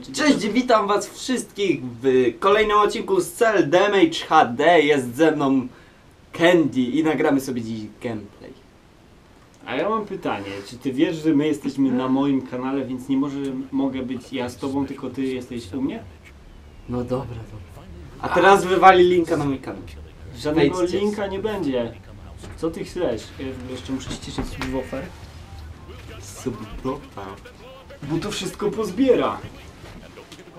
pytanie, czy... Cześć, witam was wszystkich w kolejnym odcinku z Cell Damage HD. Jest ze mną Candy i nagramy sobie dziś gameplay. A ja mam pytanie, czy ty wiesz, że my jesteśmy na moim kanale, więc nie może mogę być ja z tobą, tylko ty jesteś u mnie? No dobra, dobra. A teraz wywali linka na mój kanał. Żadnego Wejdźcie. linka nie będzie. Co ty chcesz? Jeszcze muszę ściszyć subwoofer, Subplota. bo to wszystko pozbiera.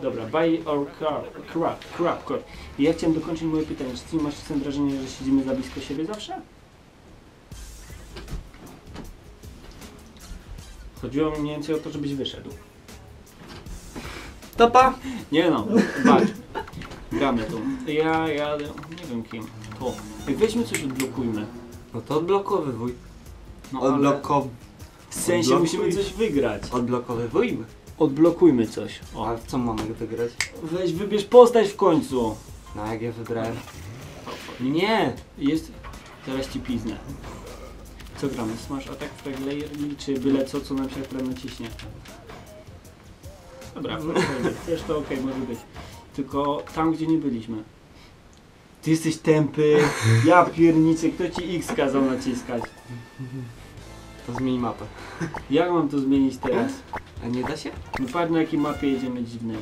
Dobra, buy or crap, crap, crap, crap. I ja chciałem dokończyć moje pytanie. Czy ty masz czasem wrażenie, że siedzimy za blisko siebie zawsze? Chodziło mi mniej więcej o to, żebyś wyszedł. Topa? Nie no, patrz. Gramy tu. Ja jadę, nie wiem kim. To. Weźmy coś odblokujmy. No to odblokowywuj. No, ale Odblokow... w sensie odblokuj. musimy coś wygrać. Odblokowywujmy. Odblokujmy coś. O. A w co mamy wygrać? Weź wybierz postać w końcu. No jak ja wybrałem? Nie! Jest. Teraz ci piznę. Co gramy? Smash Attack Frag Layer czy byle co, co nam się akurat naciśnie? Dobra, też to okej, może być. Tylko tam, gdzie nie byliśmy. Ty jesteś tępy, ja pierniczę, kto ci X kazał naciskać? To zmień mapę. Jak mam to zmienić teraz? A nie da się? No patrz na jakiej mapie jedziemy dziwnej.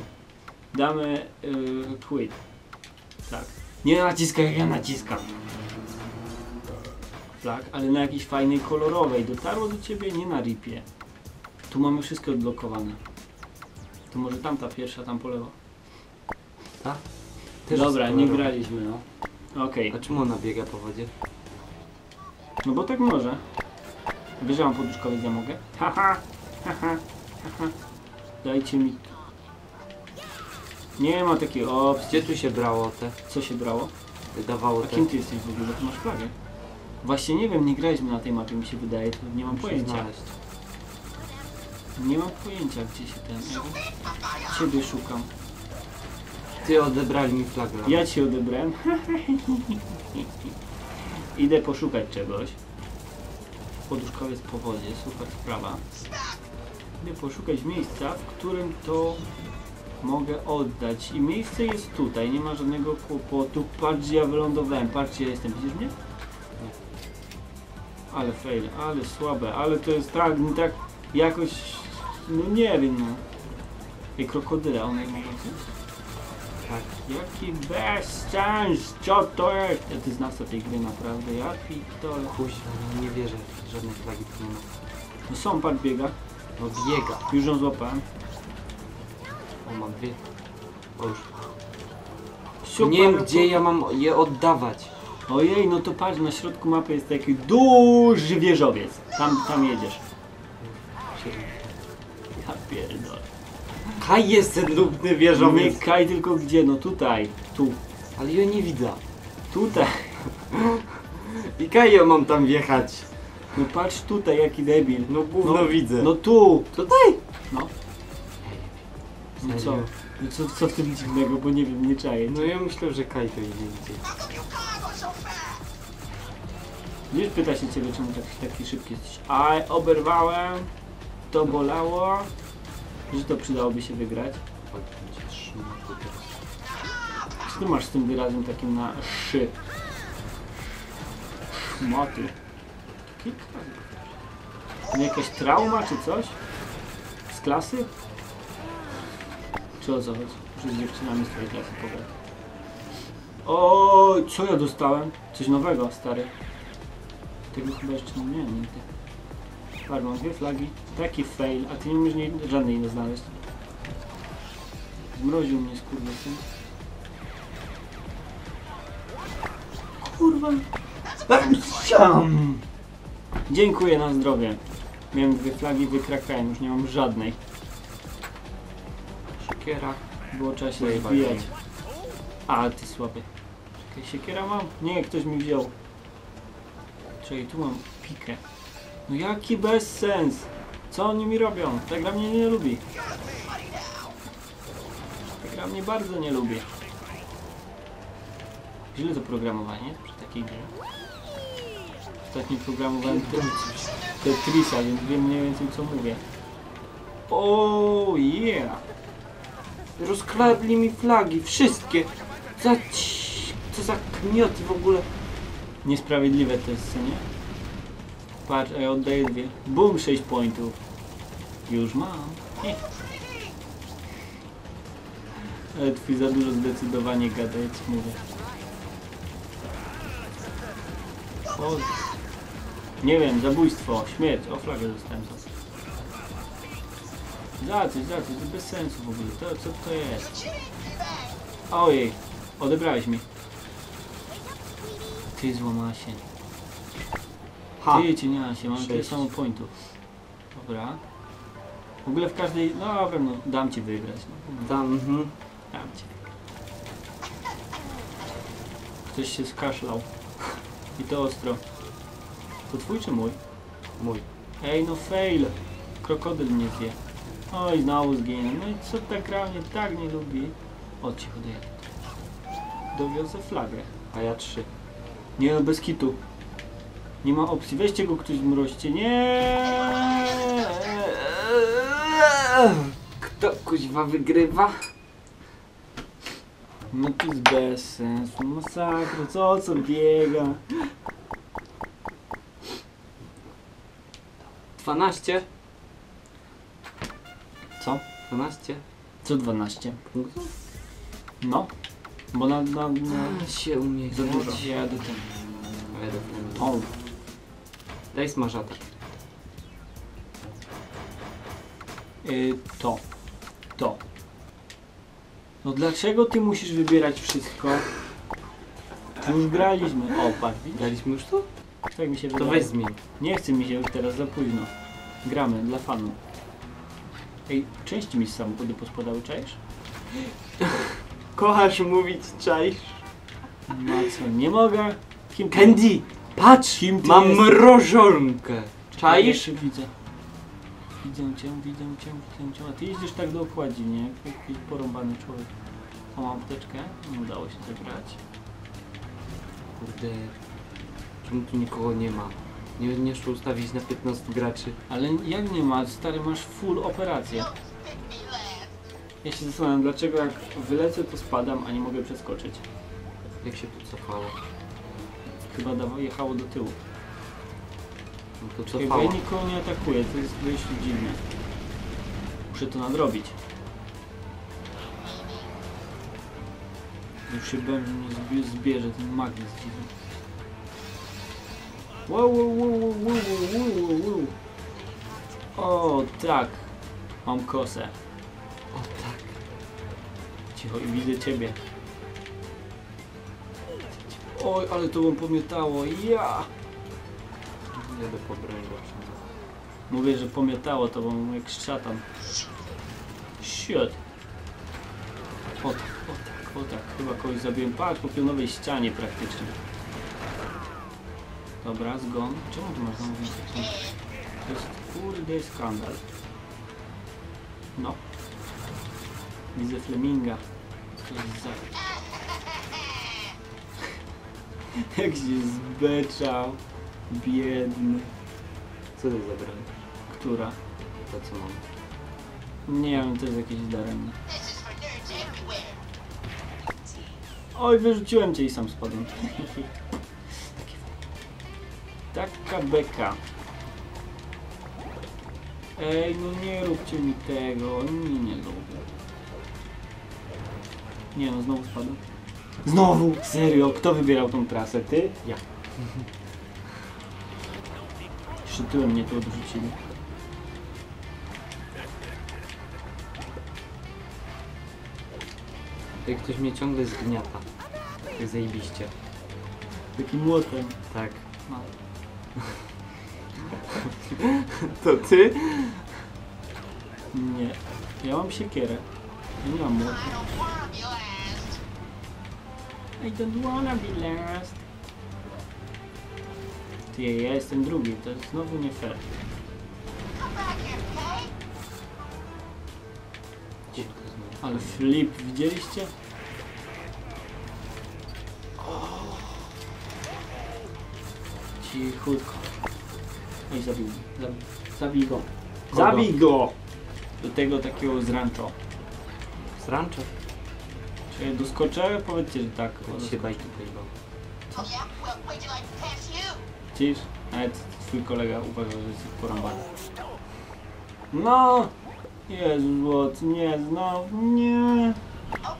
Damy yy, quit. Tak. Nie naciskaj jak ja naciskam. Tak, ale na jakiejś fajnej kolorowej. Dotarło do ciebie nie na ripie. Tu mamy wszystko odblokowane. To może tamta pierwsza, tam po lewo. Tak? Też Dobra, jest nie kolorowa. graliśmy no. Okej, A czemu ona biega po wodzie? no bo tak może. Wiesz, że mam poduszkowiec, ja mogę? Haha, haha. Dajcie mi... Nie ma takiej opcji. Gdzie tu się brało te? Co się brało? Wydawało A te? kim ty jesteś w ogóle? Ty masz flagę. Właśnie nie wiem, nie graliśmy na tej mapie, mi się wydaje, to nie mam Muszę pojęcia. znaleźć. Nie mam pojęcia, gdzie się ten... Ciebie szukam. Ty odebrali mi flagę. Ja cię odebrałem. Idę poszukać czegoś. Poduszkowiec po wodzie, super sprawa. Idę poszukać miejsca, w którym to mogę oddać. I miejsce jest tutaj, nie ma żadnego kłopotu. Patrz, gdzie ja wylądowałem, patrzcie, ja jestem, widzisz mnie? Ale fail, ale słabe, ale to jest tak, tak jakoś, no nie wiem, no. I krokodyle, one coś? Tak. Jaki bezsens, co to jest? Ja ty znasz tej gry naprawdę, ja pitole. Kuźwa, no nie wierzę, żadnej flagi tu nie ma. No są, pan biega, No biega. już ją złapałem. O, mam dwie. O już. Super, nie wiem, no gdzie ja mam je oddawać. Ojej, no to patrz, na środku mapy jest taki duży wieżowiec. Tam, tam jedziesz. Ja pierdolę. Kaj jest ten lubny Nie wieżowiec. kaj tylko gdzie, no tutaj, tu, Ale ja nie widzę. tutaj. I kaj ja mam tam wjechać. No patrz tutaj, jaki debil. No gówno No, widzę. No tu. tutaj. No. No co? No co, co w tym dziwnego, bo nie wiem, nie czaję. No ja myślę, że kaj to idzie gdzieś. Wiesz, pyta się ciebie, czemu taki, taki szybki jesteś. A oberwałem, to bolało, że to przydałoby się wygrać. Co ty masz z tym wyrazem takim na szy? Szmoty. Powtarzam. Nie jakaś trauma czy coś? Z klasy? Czy o co chodzi? Z dziewczynami z klasy pogadać. O, co ja dostałem? Coś nowego, stary. Tego chyba jeszcze nie miałem nigdy. Patrz, mam dwie flagi. Taki fail, a ty nie umiesz nie, żadnej nie znaleźć. Zmroził mnie skurwysyn. Kurwa. Siam. Dziękuję na zdrowie. Miałem dwie flagi, wykrakałem, już nie mam żadnej. Siekiera. Było trzeba się zbijać. A, ty słaby. Czekaj, siekiera mam? Nie, ktoś mi wziął. Czekaj, tu mam pikę. No jaki bezsens! Co oni mi robią? Ta gra mnie nie lubi. Ta gra mnie bardzo nie lubi. Źle to programowanie przy takiej grze. Ostatnio programowałem Tetris- Tetrisa, więc wiem mniej więcej co mówię. Oh yeah! Rozkradli mi flagi, wszystkie. Co za kmioty w ogóle. Niesprawiedliwe to jest, nie? Patrz, ja oddaję dwie. Bum, 6 pointów. Już mam. Heh. Ale twój za dużo zdecydowanie gada, jak ci mówię. O, nie wiem, zabójstwo, śmierć, o flagę dostałem za coś. Za coś, za coś, to bez sensu w ogóle, to co to jest? Ojej, odebrałeś mi. Ty złamasie. Ha. Ty cieniasie, mam tyle samo pointów. Dobra. W ogóle w każdej, no dobra, no dam ci wygrać. No. Tam, mhm. Dam ci. Ktoś się skaszlał. I to ostro. To twój czy mój? Mój. Ej, no fail. Krokodyl mnie zje. Oj, znowu zginę. No i co ta gra mnie tak nie lubi? O, cicho, dojadę. Dowiozę flagę. A ja trzy. Nie, no bez kitu. Nie ma opcji. Weźcie go ktoś zmroźcie. Nie. Kto kuźwa wygrywa? No to jest bez sensu. Masakra. Co, co biega? 12? Co? 12 Co 12? punktów? No. Bo na... na, na się umie za dużo. Ja jadę ten. Jadę w ten. O, Daj smażatki. y, to. To. No dlaczego ty musisz wybierać wszystko? Już graliśmy. O, patrz, widzisz? Daliśmy już to? Tak mi się To wydaje. weź zmień. Nie chce mi się już teraz za późno. Gramy dla fanu. Ej, części mi z samochody pospadały, czaisz? Kochasz mówić czaisz? No co, nie mogę? Kim ty- Candy! Patrz! Kim ty Mam jesteś? mrożonkę! Czaisz? Jeszcze widzę. Widzę cię, widzę cię, widzę cię. A ty jeździsz tak do okładzi, nie? Jak jakiś porąbany człowiek. O, mam apteczkę. Nie udało się zebrać. Kurde. Tu nikogo nie ma? Nie, nie ustawić na 15 graczy. Ale jak nie ma? Stary, masz full operację. Ja się zastanawiam, dlaczego jak wylecę, to spadam, a nie mogę przeskoczyć. Jak się tu cofało? Chyba dawa, jechało do tyłu. No to Chyba cofało. ja nikogo nie atakuję, to jest dość dziwne. Muszę to nadrobić. Już się że mnie zbie- zbierze ten magnes dziwny. Wow, wow, wow, wow, wow, wow, wow. O, tak. Mam kosę. O tak. Cicho i widzę ciebie. Oj, ale to bym pomietało. Ja! Jadę po broń lepszą. Mówię, że pomietało to, bo mam jak szatan. Shit. O tak, o tak, o tak. Chyba kogoś zabiłem. Patrz, po pionowej ścianie praktycznie. Dobra, zgon. Czemu tu masz punktów? To jest kurde skandal. No. Widzę Fleminga. Co jest za... Jak się zbeczał. Biedny. Co to za broń? Która? To co mam? Nie wiem, to jest jakieś daremne. Oj, wyrzuciłem cię i sam spadłem. Taka beka. Ej, no nie róbcie mi tego, nie, nie lubię. Nie no, znowu spadłem. Znowu? Serio? Kto wybierał tą trasę? Ty? Ja. Jeszcze tyłem mnie tu odrzucili. Jak ktoś mnie ciągle zgniata. Tak zajebiście. Takim młotem. Tak. To ty? Nie. Ja mam siekierę. Ja nie mam młotu. I don't wanna be last. Ty, ja jestem drugi, to jest znowu nie fair. Ale flip, widzieliście? Cichutko. Oj, zabij go. Zabij, zabij go. Kogo? Zabij go! Do tego takiego z rancho. Z rancha? Czy ja doskoczę? Powiedzcie, że tak. O, Jak się doskoczę. bajki pojebały. Yeah? Well, where'd you like to pass you? Widzisz? Nawet twój kolega uważa, że jesteś porąbany. No! Jezu, złot, nie, znowu, nie. No.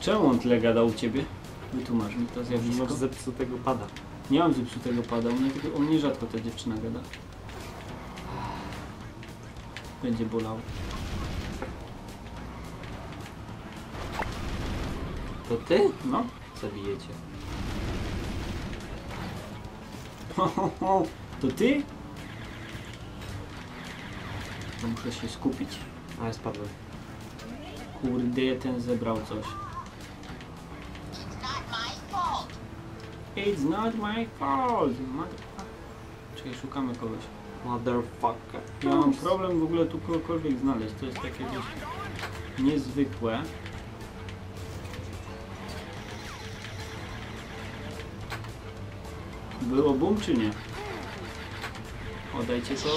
Czemu on tyle gada u ciebie? Wytłumacz mi to zjawisko. Masz zepsutego pada. Nie mam zepsutego pada, tylko- u mnie rzadko ta dziewczyna gada. Będzie bolało. To ty? No. Zabijecie. To ty? To muszę się skupić. Ale spadłem. Kurde, ten zebrał coś. It's not my fault. Czekaj, szukamy kogoś. Motherfucker. Ja mam problem w ogóle tu kogokolwiek znaleźć. To jest takie dość niezwykłe. Było boom czy nie? Oddajcie to.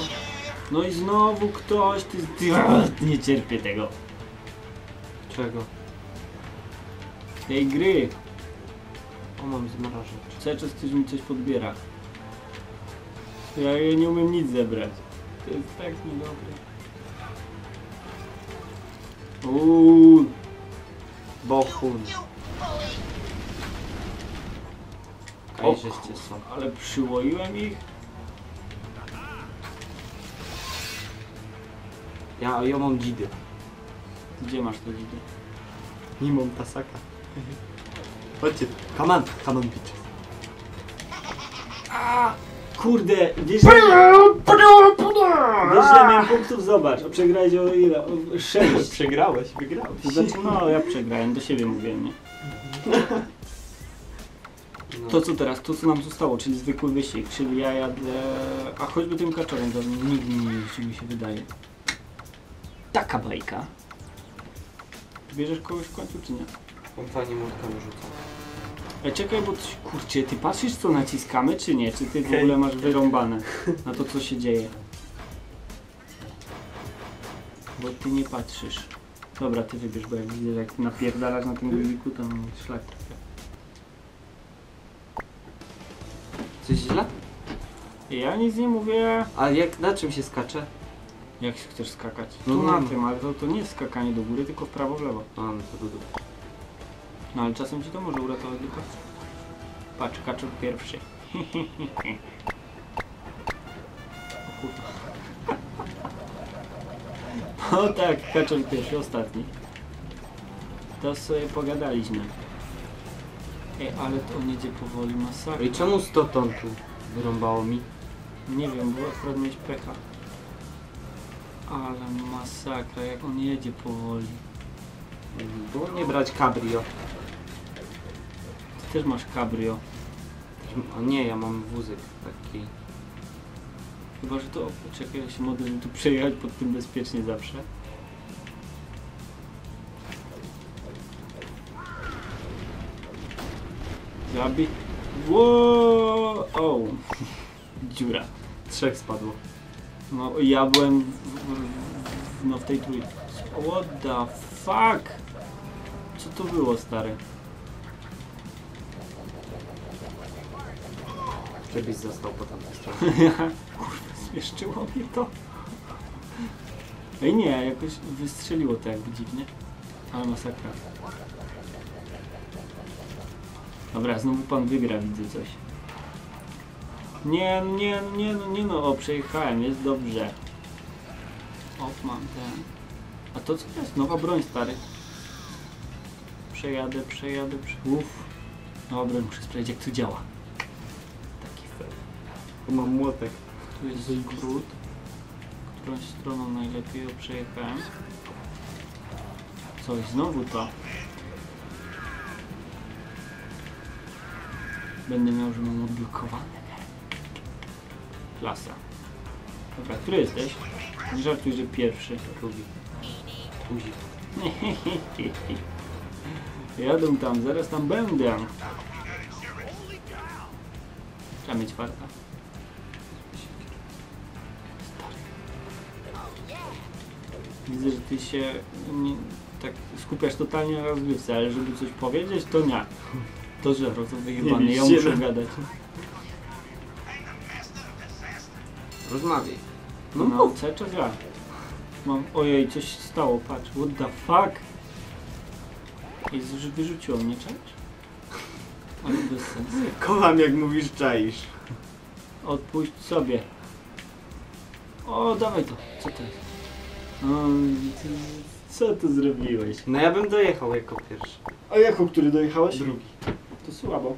No i znowu ktoś, ty, ty nie cierpię tego. Czego? Tej gry. Mam zmrażacz. Cały czas ktoś mi coś podbiera. Ja, nie umiem nic zebrać. To jest tak niedobre. Uuu, Bohun. You bully. Kaj, żeście są. ale przyłoiłem ich. Ja, ja mam dzidy. Gdzie masz to widzę? Nie mam tasaka. Chodźcie. Come on bitches. Kurde, wiesz, że- wiesz ile miałem punktów? Zobacz, a przegrałeś o ile? O sześć. Przegrałeś, wygrałeś. Znaczy, no ja przegrałem, do siebie mówiłem, nie? No. To co teraz, to co nam zostało, czyli zwykły wyścig, czyli ja jadę, a choćby tym kaczorem, to nigdy nie jeździ, mi się wydaje. Taka bajka. Bierzesz kogoś w końcu, czy nie? On fajnie młotkami rzuca. E, czekaj, bo coś, kurczę, ty patrzysz co naciskamy, czy nie? Czy ty w Okej. ogóle masz wyrąbane na to, co się dzieje? Bo ty nie patrzysz. Dobra, ty wybierz, bo jak widzę, że jak napierdalasz na tym guziku, to mam szlak. Coś źle? Ja nic nie mówię. A jak, na czym się skacze? Jak chcesz skakać? No, Tu no, na no. tym, ale to, to nie jest skakanie do góry, tylko w prawo, w lewo. A, no to dudu. No ale czasem ci to może uratować ducha. Patrz, kaczor pierwszy. O kurwa. O tak, kaczor pierwszy, ostatni. To sobie pogadaliśmy. Ej, ale to on jedzie powoli, masakra. I czemu 100 ton tu wyrąbało mi? Nie wiem, bo akurat mieć pecha. Ale masakra, jak on jedzie powoli. Było nie brać cabrio. Ty też masz cabrio. O nie, ja mam wózek taki. Chyba, że to... Czekaj, ja się żeby tu przejechać pod tym bezpiecznie zawsze. Zabi... Wow! O! Dziura. Trzech spadło. No, ja byłem w, w, w, no, w tej trójce. What the fuck? Co to było, stary? Żebyś został po tamtej stronie. Kurwa, zmieszczyło mnie to. Ej nie, jakoś wystrzeliło to jakby dziwnie. Ale masakra. Dobra, znowu pan wygra, widzę coś. Nie, nie, nie, no, nie no, o, przejechałem, jest dobrze. O, mam ten. A to co to jest? Nowa broń, stary. Przejadę, przejadę, prze... Uff. Nowa broń, muszę sprawdzić jak to działa. Tu mam młotek. Tu jest skrót. Którą stroną najlepiej ją przejechałem. Coś, znowu to. Będę miał, że mam odblokowane. Klasa. Dobra, który jesteś? Nie żartuj, że pierwszy. Drugi. Guzik. Jadę tam, zaraz tam będę. Trzeba mieć farta. Widzę, że ty się nie, tak skupiasz totalnie na rozgrywce, ale żeby coś powiedzieć, to nie. To że to wyjebane, ja muszę no. gadać. Rozmawiaj. No, No no mów. cały czas ja. Mam, ojej, coś się stało, patrz, what the fuck? Jezu, że wyrzuciło mnie, czaisz? Ale bez sensu. Kocham jak mówisz czaisz. Odpuść sobie. O, dawaj to. Co to jest? Co ty zrobiłeś? No ja bym dojechał jako pierwszy. A jako który dojechałeś? Drugi. To słabo.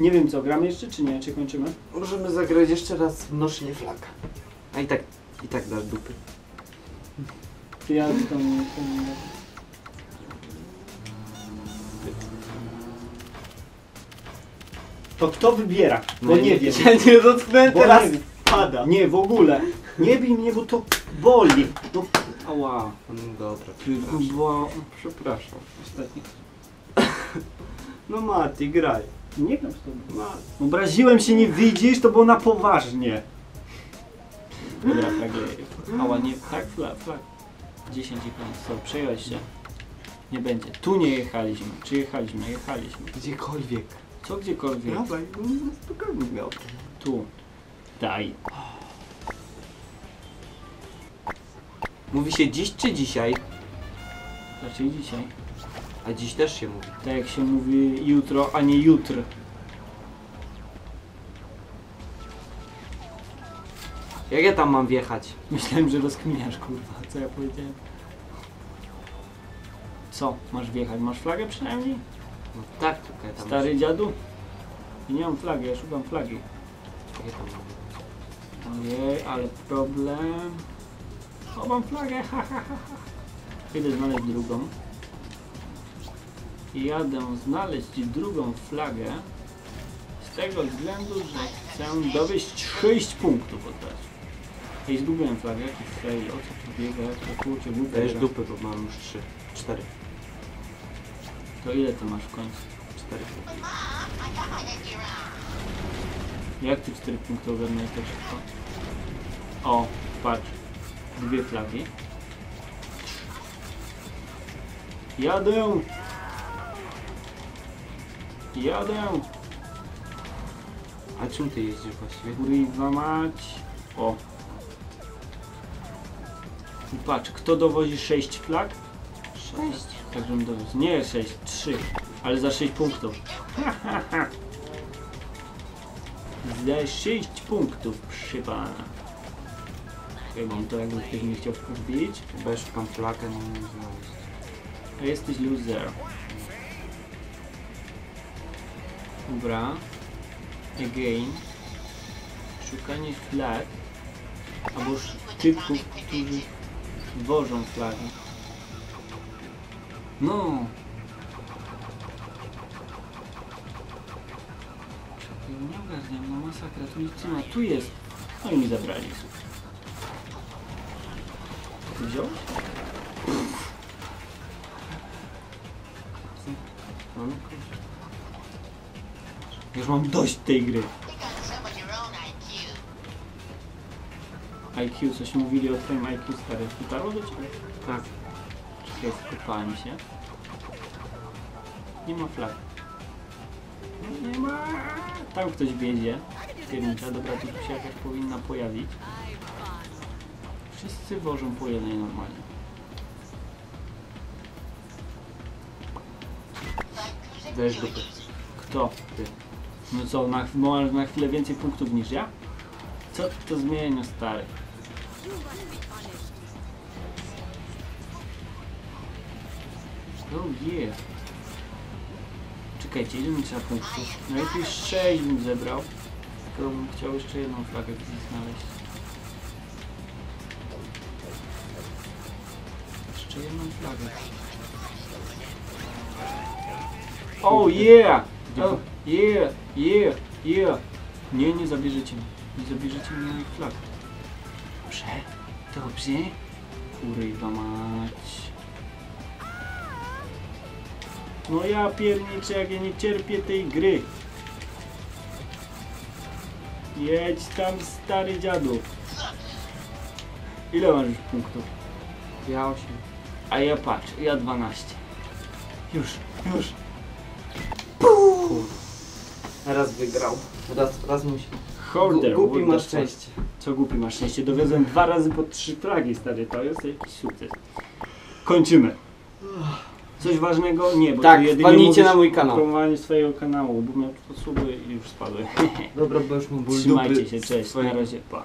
Nie wiem co, gramy jeszcze czy nie? Czy kończymy? Możemy zagrać jeszcze raz w noszenie flag. A i tak, i tak dasz dupy. Ty ja tam... tam... To kto wybiera? Bo No nie wiem. Ja nie dotknę teraz. Pada. Nie, w ogóle. Nie bij mnie, bo to boli. No, Ała. No dobra. przepraszam. bo... Przepraszam. Ostatni. No Mati, graj. Nie wiem z tobą. Mati. Obraziłem się, nie widzisz? To było na poważnie. Dobra, flag. Ała, nie. Tak, flag, flag. 10 i 5. Co, przejąłeś się? Nie będzie. Tu nie jechaliśmy. Czy jechaliśmy? Jechaliśmy. Gdziekolwiek. Co gdziekolwiek? Dawaj, no spokojnie miał. Tu. Daj. Mówi się dziś czy dzisiaj? Raczej dzisiaj. A dziś też się mówi. Tak jak się mówi jutro, a nie jutro. Jak ja tam mam wjechać? Myślałem, że rozkminiasz, kurwa. Co ja powiedziałem? Co? Masz wjechać? Masz flagę przynajmniej? No tak, tylko ja tam Stary dziadu? I nie mam flagi, ja szukam flagi. Ja tam mam Ojej, ale problem. Chowam flagę, ha, ha, ha, ha. Idę znaleźć drugą. Jadę znaleźć drugą flagę z tego względu, że chcę dowieść 6 punktów od razu. Ej, zgubiłem flagę, jakiś fail, o co tu biega, to kurczę głupia Dajesz gra. dupy, bo mam już 3, 4, To ile to masz w końcu? 4. 4. Jak ty 4 punkty ogarnąłeś tak szybko? O, patrz. Dwie flagi. Jadę! Jadę! A czym ty jeździsz właściwie? Kurwa mać. O. I patrz, kto dowozi 6 flag? Sześć. Tak, żebym dowiózł. Nie 6, 3. Ale za 6 punktów. za 6 punktów, przy pana. Chyba to jakby ktoś nie chciał wbić. Bo ja szukam flagę, nie znaleźć. A jesteś loser. Dobra. Again. Szukanie flag. Albo typków, którzy wożą flagi. No. Nie no masakra, tu nic nie ma. Tu jest. No i mi zabrali. Ty? Mamy Już mam dość tej gry. IQ. Coś mówili o twoim IQ stary. Dotarło do ciebie? Tak. Czekaj, wkopałem się. Nie ma flag. No nie ma. Tam ktoś wiedzie. Kierownica, dobra, tu się jakaś powinna pojawić. Wszyscy wożą po jednej normalnie. Dajesz dupy. Kto? Ty. No co, na, na chwilę więcej punktów niż ja? Co to zmienia, stary? Oh yeah. Czekajcie, ile mi trzeba punktów? No jakieś 6 bym zebrał. Tylko bym chciał jeszcze jedną flagę gdzieś znaleźć. Jeszcze jedną flagę. Oh yeah! Oh yeah, yeah, yeah. Nie, nie zabierzecie mnie. Nie zabierzecie mnie moich flag. Dobrze, dobrze. Kurwa mać. No ja pierniczę, jak ja nie cierpię tej gry. Jedź tam, stary dziadu. Ile masz już punktów? Ja 8. A ja patrz, ja 12. Już, już. Raz wygrał. Raz, raz musi. Holder. Gu- Głupi ma szczęście. Co głupi masz szczęście. Dowiozłem dwa razy po trzy flagi, stary. To jest jakiś sukces. Kończymy. Coś ważnego? Nie, bo Tak, jedynie wpadnijcie na mój kanał. promowaniu swojego kanału, bo miał tu i już spadły. Dobra, bo już mu ból Trzymajcie dupy się, cześć, swoje. na razie, pa.